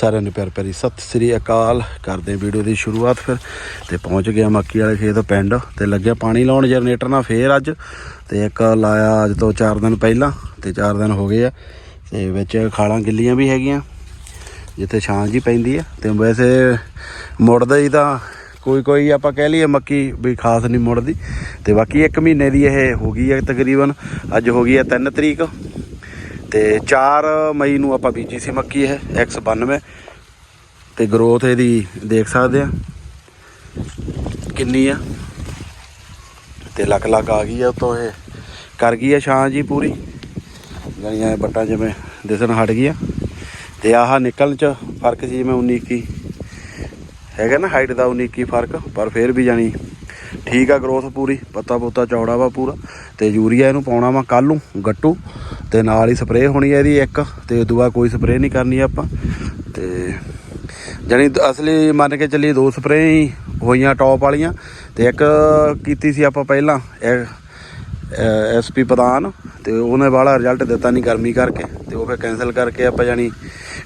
ਸਾਰਿਆਂ ਨੂੰ ਪਿਆਰ ਭਰੀ ਸਤਿ ਸ੍ਰੀ ਅਕਾਲ। ਕਰਦੇ ਵੀਡੀਓ ਦੀ ਸ਼ੁਰੂਆਤ ਫਿਰ। ਤੇ ਪਹੁੰਚ ਗਿਆ ਮੱਕੀ ਵਾਲੇ ਖੇਤ ਪਿੰਡ। ਤੇ ਲੱਗਿਆ ਪਾਣੀ ਲਾਉਣ ਜਨਰੇਟਰ ਨਾਲ ਫੇਰ ਅੱਜ। ਤੇ ਇੱਕ ਲਾਇਆ ਅੱਜ ਤੋਂ 4 ਦਿਨ ਪਹਿਲਾਂ। ਤੇ 4 ਦਿਨ ਹੋ ਗਏ ਆ। ਤੇ ਵਿੱਚ ਖਾਲਾਂ ਗਿੱਲੀਆਂ ਵੀ ਹੈਗੀਆਂ। ਜਿੱਥੇ ਛਾਂ ਜੀ ਪੈਂਦੀ ਆ। ਤੇ ਵੈਸੇ ਮੁੜਦਾ ਹੀ ਤਾਂ ਕੋਈ ਕੋਈ ਆਪਾਂ ਕਹਿ ਲਈਏ ਮੱਕੀ ਵੀ ਖਾਸ ਨਹੀਂ ਮੁੜਦੀ। ਤੇ ਬਾਕੀ 1 ਮਹੀਨੇ ਦੀ ਇਹ ਹੋ ਗਈ ਹੈ ਤਕਰੀਬਨ। ਅੱਜ ਹੋ ਗਈ ਹੈ 3 ਤਰੀਕ। ਤੇ 4 ਮਈ ਨੂੰ ਆਪਾਂ ਬੀਜੀ ਸੀ ਮੱਕੀ ਇਹ 192 ਤੇ ਗਰੋਥ ਇਹਦੀ ਦੇਖ ਸਕਦੇ ਆ। ਕਿੰਨੀ ਆ? ਤੇ ਲੱਕ ਲੱਕ ਆ ਗਈ ਆ ਉਤੋਂ ਇਹ। ਕਰ ਗਈ ਆ ਛਾਂ ਜੀ ਪੂਰੀ। ਜਾਨੀਆਂ ਬੱਟਾਂ ਜਿਵੇਂ ਦਿਸਣ ਹਟ ਗਈਆਂ। ਤੇ ਆਹ ਨਿਕਲਣ ਚ ਫ਼ਰਕ ਸੀ ਜਿਵੇਂ 19 ਕੀ ਹੈਗਾ ਨਾ ਹਾਈਟ ਦਾ 19 ਕੀ ਫ਼ਰਕ, ਪਰ ਫਿਰ ਵੀ ਜਾਨੀ ਠੀਕ ਆ ਗਰੋਥ ਪੂਰੀ। ਪੱਤਾ ਪੁੱਤਾ ਚੌੜਾ ਵਾ ਪੂਰਾ। ਤੇ ਯੂਰੀਆ ਇਹਨੂੰ ਪਾਉਣਾ ਵਾ ਕੱਲ ਨੂੰ, ਗੱਟੂ। ਤੇ ਨਾਲ ਹੀ ਸਪਰੇਅ ਹੋਣੀ ਹੈ ਇਹਦੀ ਇੱਕ, ਤੇ ਉਦੋਂ ਬਾਅਦ ਕੋਈ ਸਪਰੇਅ ਨਹੀਂ ਕਰਨੀ ਆਪਾਂ। ਤੇ ਜਾਨੀ ਅਸਲੀ ਮੰਨ ਕੇ ਚੱਲੀ ਦੋ ਸਪਰੇਅ ਹੀ ਹੋਈਆਂ ਟੌਪ ਵਾਲੀਆਂ, ਤੇ ਇੱਕ ਕੀਤੀ ਸੀ ਆਪਾਂ ਪਹਿਲਾਂ ਐਸਪੀ ਪ੍ਰਧਾਨ, ਤੇ ਉਹਨੇ ਵਾਲਾ ਰਿਜ਼ਲਟ ਦਿੱਤਾ ਨਹੀਂ ਗਰਮੀ ਕਰਕੇ, ਤੇ ਉਹ ਫਿਰ ਕੈਨਸਲ ਕਰਕੇ ਆਪਾਂ ਜਾਨੀ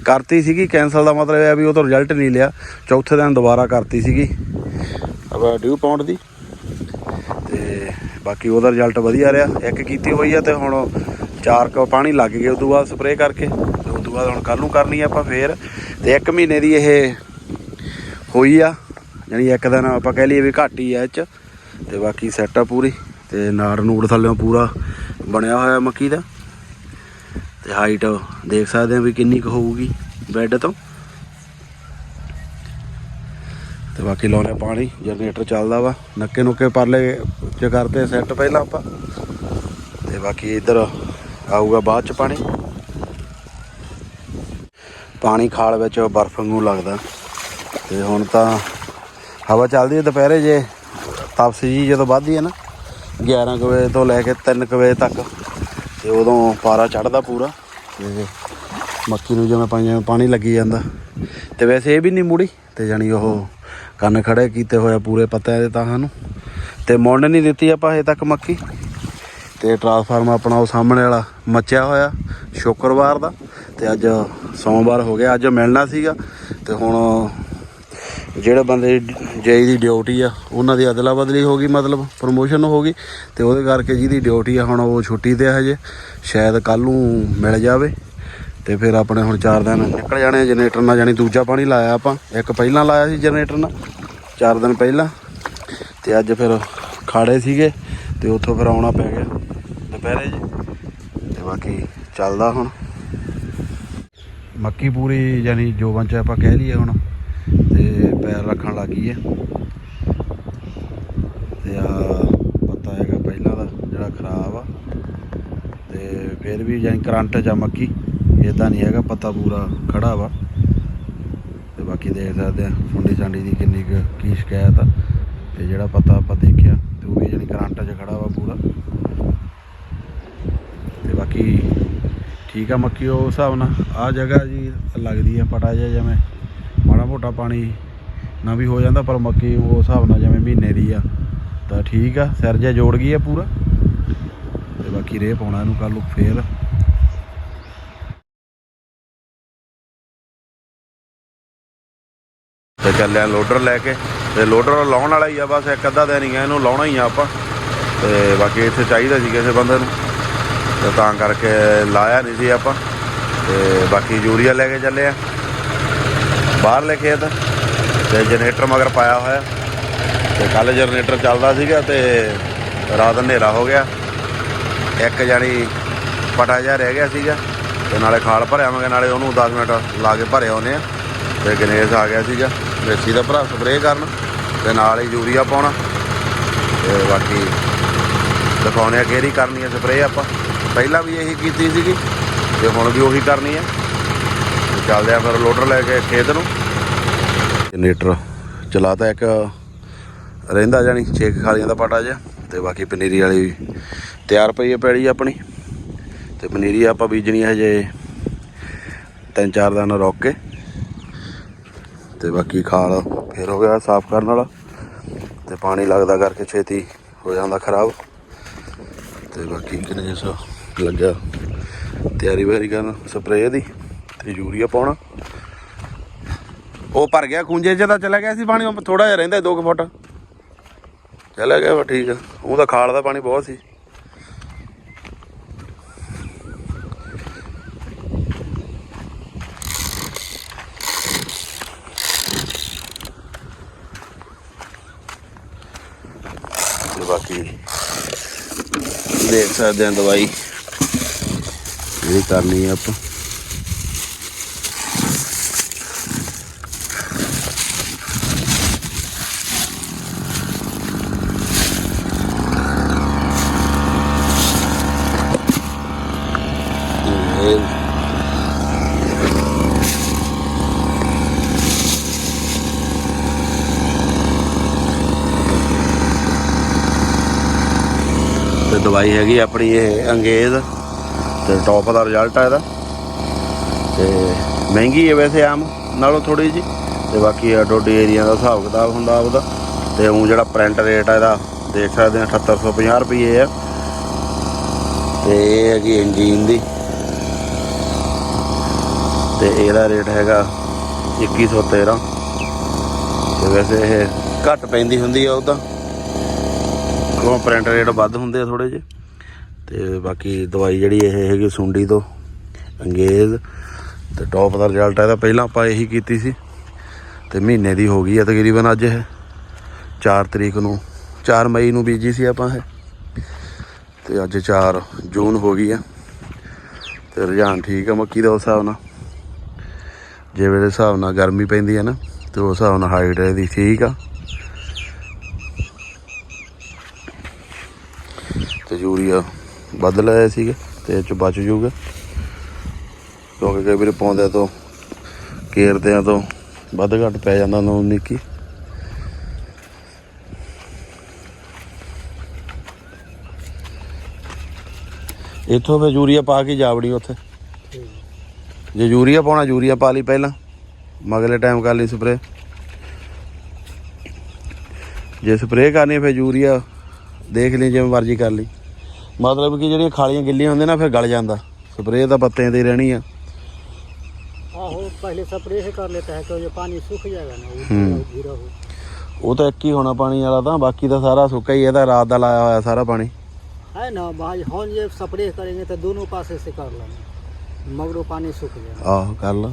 ਕਰਤੀ ਸੀਗੀ। ਕੈਨਸਲ ਦਾ ਮਤਲਬ ਇਹ ਆ ਵੀ ਉਹ ਤੋਂ ਰਿਜ਼ਲਟ ਨਹੀਂ ਲਿਆ, ਚੌਥੇ ਦਿਨ ਦੁਬਾਰਾ ਕਰਤੀ ਸੀਗੀ। ਆਪਾਂ ਡਿਊ ਪਾਉਂਡ ਦੀ। ਤੇ ਬਾਕੀ ਉਹਦਾ ਰਿਜ਼ਲਟ ਵਧੀਆ ਰਿਹਾ, ਇੱਕ ਕੀਤੀ ਹੋਈ ਆ ਤੇ ਹੁਣ ਚਾਰ ਕ ਪਾਣੀ ਲੱਗ ਗਏ, ਉਦੋਂ ਬਾਅਦ ਸਪਰੇਅ ਕਰਕੇ ਤੇ ਉਦੋਂ ਬਾਅਦ ਹੁਣ ਕੱਲ ਨੂੰ ਕਰਨੀ ਆਪਾਂ ਫੇਰ। ਤੇ ਇੱਕ ਮਹੀਨੇ ਦੀ ਇਹ ਹੋਈ ਆ ਯਾਨੀ ਇੱਕ ਦਿਨ ਆਪਾਂ ਕਹਿ ਲਈਏ ਵੀ ਘੱਟ ਹੀ ਆ ਇਹ ਚ। ਤੇ ਬਾਕੀ ਸੈੱਟ ਆ ਪੂਰੀ, ਤੇ ਨਾੜ ਨੂੜ ਥੱਲੇੋਂ ਪੂਰਾ ਬਣਿਆ ਹੋਇਆ ਮੱਕੀ ਦਾ। ਤੇ ਹਾਈਟ ਦੇਖ ਸਕਦੇ ਆ ਵੀ ਕਿੰਨੀ ਕੁ ਹੋਊਗੀ ਬੈੱਡ ਤੋਂ। ਤੇ ਬਾਕੀ ਲਾਉਣੇ ਪਾਣੀ ਜਨਰੇਟਰ ਚੱਲਦਾ ਵਾ। ਨੱਕੇ ਨੁੱਕੇ ਪਰਲੇ ਚ ਕਰਦੇ ਸੈੱਟ ਪਹਿਲਾਂ ਆਪਾਂ। ਤੇ ਬਾਕੀ ਇੱਧਰ ਆਊਗਾ ਬਾਅਦ ਚ ਪਾਣੀ। ਪਾਣੀ ਖਾਲ ਵਿੱਚ ਬਰਫ਼ ਵਾਂਗੂ ਲੱਗਦਾ। ਤੇ ਹੁਣ ਤਾਂ ਹਵਾ ਚੱਲਦੀ ਹੈ ਦੁਪਹਿਰੇ ਜੇ। ਤਪਸੀ ਜੀ ਜਦੋਂ ਵੱਧਦੀ ਹੈ ਨਾ 11 ਕੁ ਵਜੇ ਤੋਂ ਲੈ ਕੇ 3 ਕੁ ਵਜੇ ਤੱਕ। ਤੇ ਉਦੋਂ ਪਾਰਾ ਚੜਦਾ ਪੂਰਾ। ਤੇ ਮੱਕੀ ਨੂੰ ਜਿਵੇਂ ਪਾਣੀ ਲੱਗੀ ਜਾਂਦਾ। ਤੇ ਵੈਸੇ ਇਹ ਵੀ ਨਹੀਂ ਮੁੜੀ। ਤੇ ਜਾਨੀ ਉਹ ਕੰਨ ਖੜੇ ਕੀਤੇ ਹੋਏ ਆ ਪੂਰੇ ਪੱਤੇ ਦੇ ਤਾਂ ਸਾਨੂੰ ਤੇ ਮੁੰਡ ਨਹੀਂ ਦਿੱਤੀ ਆਪਾਂ ਹਜੇ ਤੱਕ ਮੱਕੀ। ਤੇ ਟਰਾਂਸਫਾਰਮ ਆਪਣਾ ਉਹ ਸਾਹਮਣੇ ਵਾਲਾ ਮੱਚਿਆ ਹੋਇਆ, ਸ਼ੁੱਕਰਵਾਰ ਦਾ। ਤੇ ਅੱਜ ਸੋਮਵਾਰ ਹੋ ਗਿਆ, ਅੱਜ ਮਿਲਣਾ ਸੀਗਾ। ਤੇ ਹੁਣ ਜਿਹੜੇ ਬੰਦੇ ਜੇਈ ਦੀ ਡਿਊਟੀ ਆ, ਉਹਨਾਂ ਦੀ ਅਦਲਾ ਬਦਲੀ ਹੋ ਗਈ, ਮਤਲਬ ਪ੍ਰਮੋਸ਼ਨ ਹੋ ਗਈ। ਤੇ ਉਹਦੇ ਕਰਕੇ ਜਿਹਦੀ ਡਿਊਟੀ ਆ, ਹੁਣ ਉਹ ਛੁੱਟੀ ਤੇ ਆ ਹਜੇ। ਸ਼ਾਇਦ ਕੱਲ ਨੂੰ ਮਿਲ ਜਾਵੇ। ਤੇ ਫਿਰ ਆਪਣੇ ਹੁਣ 4 ਦਿਨ ਨਿਕਲ ਜਾਣੇ ਜਨਰੇਟਰ ਨਾਲ ਜਾਨੀ ਦੂਜਾ ਪਾਣੀ ਲਾਇਆ ਆਪਾਂ। ਇੱਕ ਪਹਿਲਾਂ ਲਾਇਆ ਸੀ ਜਨਰੇਟਰ ਨਾਲ 4 ਦਿਨ ਪਹਿਲਾਂ। ਤੇ ਅੱਜ ਫਿਰ ਖਾੜੇ ਸੀਗੇ। ਤੇ ਉੱਥੋਂ ਫਿਰ ਆਉਣਾ ਪੈ ਗਿਆ ਦੁਪਹਿਰੇ ਜੀ। ਤੇ ਬਾਕੀ ਚੱਲਦਾ ਹੁਣ। ਮੱਕੀ ਪੂਰੀ ਯਾਨੀ ਜੋਬਨ ਚ ਆਪਾਂ ਕਹਿ ਲਈਏ ਹੁਣ, ਤੇ ਪੈਰ ਰੱਖਣ ਲੱਗੀ ਹੈ। ਤੇ ਆ ਪਤਾ ਹੈਗਾ ਪਹਿਲਾਂ ਦਾ, ਜਿਹੜਾ ਖਰਾਬ ਆ। ਤੇ ਫਿਰ ਵੀ ਯਾਨੀ ਕਰੰਟ ਜਾਂ ਮੱਕੀ ਇਦਾਂ ਨਹੀਂ ਹੈਗਾ, ਪੱਤਾ ਪੂਰਾ ਖੜਾ ਵਾ। ਤੇ ਬਾਕੀ ਦੇਖ ਸਕਦੇ ਆ ਫੁੰਡੀ ਚਾਂਡੀ ਦੀ ਕਿੰਨੀ ਕੁ ਕੀ ਸ਼ਿਕਾਇਤ ਆ। ਤੇ ਜਿਹੜਾ ਪੱਤਾ ਆਪਾਂ ਦੇਖਿਆ ਤੇ ਉਹ ਵੀ ਯਾਨੀ ਕਰੰਟ 'ਚ ਖੜਾ ਵਾ ਪੂਰਾ ਤੇ ਬਾਕੀ ਠੀਕ ਆ ਮੱਕੀ, ਉਹ ਹਿਸਾਬ ਨਾਲ ਆ ਜਗ੍ਹਾ ਜੀ ਲੱਗਦੀ ਆ ਪਟਾ ਜਿਹਾ ਜਿਵੇਂ ਮਾੜਾ ਮੋਟਾ ਪਾਣੀ ਨਾ ਵੀ ਹੋ ਜਾਂਦਾ, ਪਰ ਮੱਕੀ ਉਹ ਹਿਸਾਬ ਨਾਲ ਜਿਵੇਂ ਮਹੀਨੇ ਦੀ ਆ। ਤਾਂ ਠੀਕ ਆ, ਸਿਰ ਜਿਹਾ ਜੋੜ ਗਈ ਆ ਪੂਰਾ। ਤੇ ਬਾਕੀ ਰੇ ਪਾਉਣਾ ਇਹਨੂੰ ਕੱਲ ਨੂੰ ਫੇਰ। ਤੇ ਚੱਲਿਆ ਲੋਡਰ ਲੈ ਕੇ। ਤੇ ਲੋਡਰ ਲਾਉਣ ਵਾਲਾ ਹੀ ਆ, ਬਸ ਇੱਕ ਅੱਧਾ ਦਿਨ ਹੀ ਆ, ਇਹਨੂੰ ਲਾਉਣਾ ਹੀ ਆ ਆਪਾਂ। ਤੇ ਬਾਕੀ ਇੱਥੇ ਚਾਹੀਦਾ ਸੀ ਕਿਸੇ ਬੰਦੇ ਨੂੰ। ਤੇ ਤਾਂ ਕਰਕੇ ਲਾਇਆ ਨਹੀਂ ਸੀ ਆਪਾਂ। ਤੇ ਬਾਕੀ ਯੂਰੀਆ ਲੈ ਕੇ ਚੱਲੇ ਆ। ਬਾਹਰਲੇ ਖੇਤ। ਤੇ ਜਨਰੇਟਰ ਮਗਰ ਪਾਇਆ ਹੋਇਆ। ਤੇ ਕੱਲ ਜਨਰੇਟਰ ਚੱਲਦਾ ਸੀਗਾ ਤੇ ਰਾਤ ਹਨੇਰਾ ਹੋ ਗਿਆ। ਇੱਕ ਜਾਨੀ ਪਟਾ ਜਿਹਾ ਰਹਿ ਗਿਆ ਸੀਗਾ। ਤੇ ਨਾਲੇ ਖਾਲ ਭਰਿਆ ਆਵਾਂਗੇ ਨਾਲੇ ਉਹਨੂੰ 10 ਮਿੰਟ ਲਾ ਕੇ ਭਰੇ ਆਉਨੇ ਆ। ਤੇ ਗਣੇਸ਼ ਆ ਗਿਆ ਸੀਗਾ। ਮੇਸੀ ਦਾ ਭਰਾ ਸਪਰੇਅ ਕਰਨ। ਤੇ ਨਾਲ ਹੀ ਯੂਰੀਆ ਪਾਉਣਾ। ਤੇ ਬਾਕੀ ਦਿਖਾਉਣੇ ਆ ਕਿਹੜੀ ਕਰਨੀ ਹੈ ਸਪਰੇਅ ਆਪਾਂ। ਪਹਿਲਾਂ ਵੀ ਇਹੀ ਕੀਤੀ ਸੀਗੀ ਤੇ ਹੁਣ ਵੀ ਉਹੀ ਕਰਨੀ ਹੈ ਤੇ ਚੱਲਦੇ ਆ ਫਿਰ ਲੋਡਰ ਲੈ ਕੇ ਖੇਤ ਨੂੰ। ਜਨਰੇਟਰ ਚਲਾਤਾ ਇੱਕ ਰਹਿੰਦਾ ਜਾਨੀ ਛੇਕ ਖਾਲੀਆਂ ਦਾ ਪਾਟਾ ਜਿਹਾ ਤੇ ਬਾਕੀ ਪਨੀਰੀ ਵਾਲੀ ਤਿਆਰ ਪਈ ਹੈ ਪੈੜੀ ਆਪਣੀ। ਤੇ ਪਨੀਰੀ ਆਪਾਂ ਬੀਜਣੀ ਹੈ ਹਜੇ ਤਿੰਨ ਚਾਰ ਦਿਨ ਰੋਕ ਕੇ। ਤੇ ਬਾਕੀ ਖਾਲ ਫੇਰ ਹੋ ਗਿਆ ਸਾਫ਼ ਕਰਨ ਵਾਲਾ। ਤੇ ਪਾਣੀ ਲੱਗਦਾ ਕਰਕੇ ਛੇਤੀ ਹੋ ਜਾਂਦਾ ਖਰਾਬ। ਤੇ ਬਾਕੀ ਕਿਨੇ ਸੋ ਲੱਗਾ ਤਿਆਰੀ ਵਾਰੀ ਕਰਨ, ਸਪਰੇਅ ਦੀ ਤੇ ਯੂਰੀਆ ਪਾਉਣਾ। ਉਹ ਭਰ ਗਿਆ ਖੂੰਜੇ 'ਚ ਤਾਂ ਚਲਾ ਗਿਆ ਸੀ ਪਾਣੀ ਥੋੜਾ ਜਿਹਾ ਰਹਿੰਦਾ 2 ਫੁੱਟ। ਚਲਾ ਗਿਆ ਵਾ ਠੀਕ ਆ। ਉਹ ਤਾਂ ਖਾਲ ਦਾ ਪਾਣੀ ਬਹੁਤ ਸੀ। ਬਾਕੀ ਦੇਖ ਸਕਦੇ ਹਾਂ ਦਵਾਈ। ਜਿਹੜੀ ਕਰਨੀ ਆ ਆਪਾਂ ਇਹ ਤੇ ਦਵਾਈ ਹੈਗੀ ਆਪਣੀ ਇਹ ਅੰਗੇਜ਼ ਤੇ ਟੌਪ ਦਾ ਰਿਜ਼ਲਟ ਆ ਇਹਦਾ। ਤੇ ਮਹਿੰਗੀ ਹੈ ਵੈਸੇ ਆਮ, ਨਾਲੋਂ ਥੋੜੀ ਜੀ ਤੇ ਬਾਕੀ ਡੋਡੀ ਏਰੀਆ ਦਾ ਹਿਸਾਬ ਕਿਤਾਬ ਹੁੰਦਾ ਉਹਦਾ ਤੇ ਉਹ ਜਿਹੜਾ ਪ੍ਰਿੰਟ ਰੇਟ ਆ ਇਹਦਾ ਦੇਖ ਸਕਦੇ ਆ 7850 ਰੁਪਏ ਆ। ਤੇ ਇਹ ਹੈਗੀ ਇੰਜੀਨ ਦੀ। ਤੇ ਇਹਦਾ ਰੇਟ ਹੈਗਾ 2113 ਤੇ ਵੈਸੇ ਇਹ ਘੱਟ ਪੈਂਦੀ ਹੁੰਦੀ ਆ ਉਹਦਾ। ਕਿਉਂ? ਪ੍ਰਿੰਟ ਰੇਟ ਵੱਧ ਹੁੰਦੇ ਆ ਥੋੜੇ ਜਿਹੇ। ਤੇ ਬਾਕੀ ਦਵਾਈ ਜਿਹੜੀ ਇਹ ਹੈਗੀ ਸੁੰਡੀ ਤੋਂ, ਅੰਗੇਜ਼ ਤੇ ਟੌਪ ਦਾ ਰਿਜ਼ਲਟ ਇਹਦਾ ਪਹਿਲਾਂ ਆਪਾਂ ਇਹੀ ਕੀਤੀ ਸੀ ਤੇ ਮਹੀਨੇ ਦੀ ਹੋ ਗਈ ਆ ਤਕਰੀਬਨ ਅੱਜ ਇਹ। 4 ਤਰੀਕ ਨੂੰ 4 ਮਈ ਨੂੰ ਬੀਜੀ ਸੀ ਆਪਾਂ ਇਹ। ਤੇ ਅੱਜ 4 ਜੂਨ ਹੋ ਗਈ ਆ। ਤੇ ਰੁਝਾਨ ਠੀਕ ਆ ਮੱਕੀ ਦਾ ਉਸ ਹਿਸਾਬ ਨਾਲ। ਜਿਵੇਂ ਦੇ ਹਿਸਾਬ ਨਾਲ ਗਰਮੀ ਪੈਂਦੀ ਆ ਨਾ, ਤੇ ਉਸ ਹਿਸਾਬ ਨਾਲ ਹਾਈਟ ਇਹਦੀ ਠੀਕ ਆ। ਤੇ ਯੂਰੀਆ ਵੱਧ ਲਾਇਆ ਸੀਗਾ ਤੇ ਇਹ ਚ ਬਚ ਜੂਗਾ। ਕਿਉਂਕਿ ਕਈ ਵਾਰੀ ਪਾਉਂਦੇ ਤੋਂ ਕੇਰਦਿਆਂ ਤੋਂ ਵੱਧ ਘੱਟ ਪੈ ਜਾਂਦਾ ਨੂੰ ਨਿੱਕੀ। ਇੱਥੋਂ ਫੇ ਯੂਰੀਆ ਪਾ ਕੇ ਜਾਵੜੀ ਉੱਥੇ। ਜੇ ਯੂਰੀਆ ਪਾਉਣਾ ਯੂਰੀਆ ਪਾ ਲਈ ਪਹਿਲਾਂ। ਮਗਲੇ ਟਾਈਮ ਕਰ ਲਈ ਸਪਰੇ ਜੇ ਸਪਰੇ ਕਰਨੀ ਫਿਰ ਯੂਰੀਆ ਦੇਖ ਲਈ ਜਿਵੇਂ ਮਰਜ਼ੀ ਕਰ ਲਈ। ਮਤਲਬ ਕਿ ਜਿਹੜੀਆਂ ਖਾਲੀਆਂ ਗਿੱਲੀਆਂ ਹੁੰਦੀਆਂ ਨਾ ਫਿਰ ਗਲ ਜਾਂਦਾ ਸਪਰੇ ਤਾਂ ਪੱਤਿਆਂ ਤੇ ਹੀ ਰਹਿਣੀ ਆ आहो पहले स्प्रे से कर लेता है तो ये पानी सूख जाएगा ना वो हम्म। पूरा गिरा हो ਉਹ ਤਾਂ ਇੱਕ ਹੀ ਹੋਣਾ ਪਾਣੀ ਵਾਲਾ ਤਾਂ ਬਾਕੀ ਤਾਂ ਸਾਰਾ ਸੁੱਕਾ ਹੀ ਇਹਦਾ ਰਾਤ ਦਾ ਲਾਇਆ ਹੋਇਆ ਸਾਰਾ ਪਾਣੀ है ना भाई हम ये स्प्रे करेंगे तो दोनों पासे से कर लेंगे मगरो पानी सूख जाएगा ਆਹੋ ਕਰ ਲਾ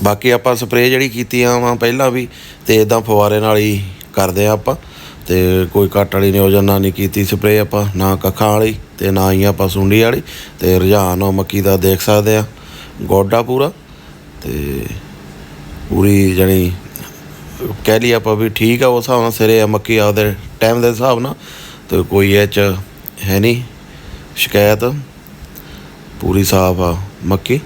ਬਾਕੀ ਆਪਾਂ ਸਪਰੇਅ ਜਿਹੜੀ ਕੀਤੀ ਆ ਵਾ ਪਹਿਲਾਂ ਵੀ, ਤੇ ਇਦਾਂ ਫੁਆਰੇ ਨਾਲ ਹੀ ਕਰਦੇ ਆ ਆਪਾਂ। ਤੇ ਕੋਈ ਕੱਟ ਵਾਲੀ ਨਿਯੋਜਨ ਨਾਲ ਨਹੀਂ ਕੀਤੀ ਸਪਰੇਅ ਆਪਾਂ, ਨਾ ਕੱਖਾਂ ਵਾਲੀ ਤੇ ਨਾ ਹੀ ਆਪਾਂ ਸੁੰਡੀ ਵਾਲੀ। ਤੇ ਰੁਝਾਨ ਉਹ ਮੱਕੀ ਦਾ ਦੇਖ ਸਕਦੇ ਆ, ਗੋਡਾ ਪੂਰਾ। ਤੇ ਪੂਰੀ ਜਣੀ ਕਹਿ ਲਈ ਆਪਾਂ ਵੀ ਠੀਕ ਆ, ਉਸ ਹਿਸਾਬ ਨਾਲ ਸਿਰੇ ਆ ਮੱਕੀ ਆਪਦੇ ਟਾਈਮ ਦੇ ਹਿਸਾਬ ਨਾਲ। ਤੇ ਕੋਈ ਇਹ ਚ ਹੈ ਨਹੀਂ ਸ਼ਿਕਾਇਤ, ਪੂਰੀ ਸਾਫ਼ ਆ ਮੱਕੀ।